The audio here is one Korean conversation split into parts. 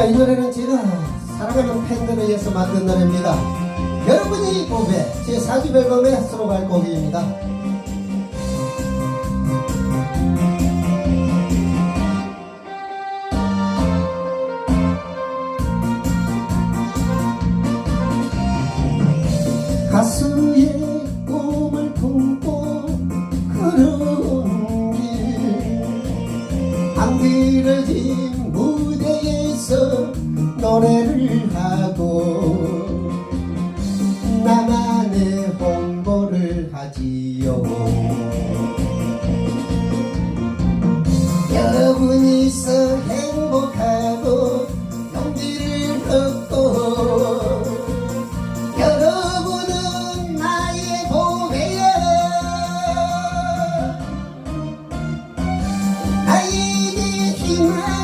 자, 이 노래는 제가 사랑하는 팬들을 위해서 만든 노래입니다. 여러분이 보배 제 4집 앨범의 수록할 곡입니다. 가슴에 꿈을 품고 걸어온 길 안들어진 무대에서 노래를 하고 나만의 홍보를 하지요. 여러분이 있어 행복하고 용기를 얻고 여러분은 나의 보배야 나에게 희망을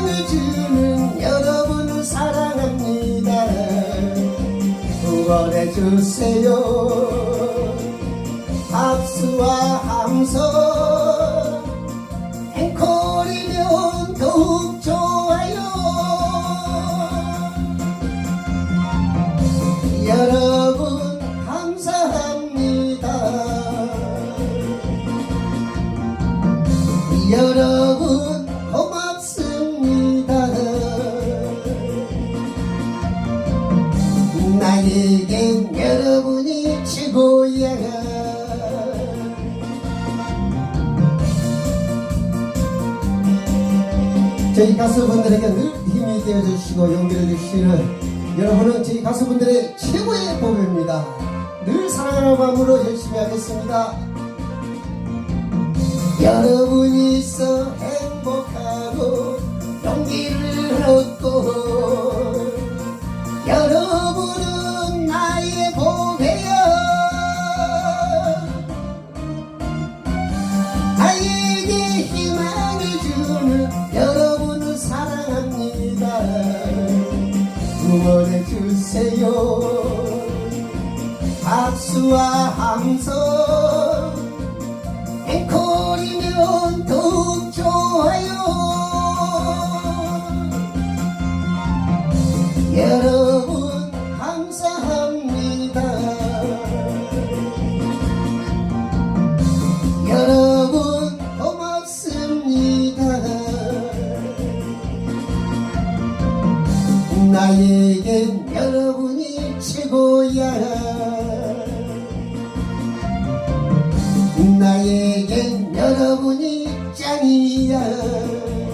구원해 주세요. 박수와 함성 나에겐 여러분이 최고야 저희 가수분들에게 늘 힘이 되어주시고 용기를 주시는 여러분은 저희 가수분들의 최고의 보배입니다. 늘 사랑하는 마음으로 열심히 하겠습니다. 여러분이 있어 행복하고 용기를 얻고 여러분은 나의 보배야 나에게 희망을 주는 여러분을 사랑합니다. 응원해 주세요. 박수와 함성. 앵콜이면 더 나에겐 여러분이 최고야 나에겐 여러분이 짱이야